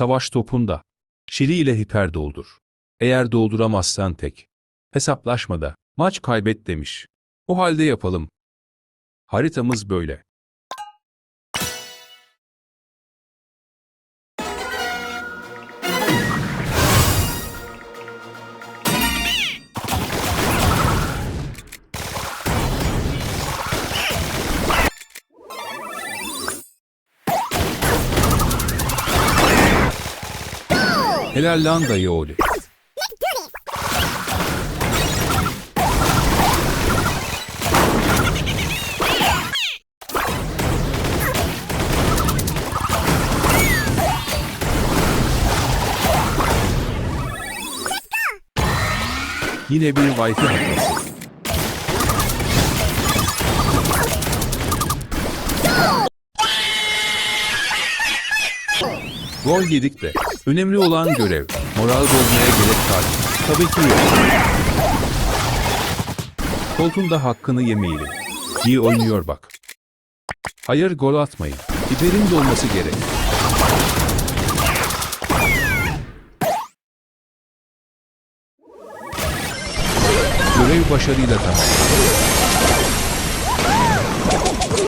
Savaş topunda. Şili ile hiper doldur. Eğer dolduramazsan tek. Hesaplaşmada. Maç kaybet demiş. O halde yapalım. Haritamız böyle. Helal lan dayı oğlu. Yine bir Wi-Fi hatası. Gol yedik de. Önemli olan görev. Moral bozmaya gerek var. Tabii ki yok. Koltuğunda hakkını yemeyelim. İyi oynuyor bak. Hayır gol atmayın. Biberin dolması gerek. Görev başarıyla tamam.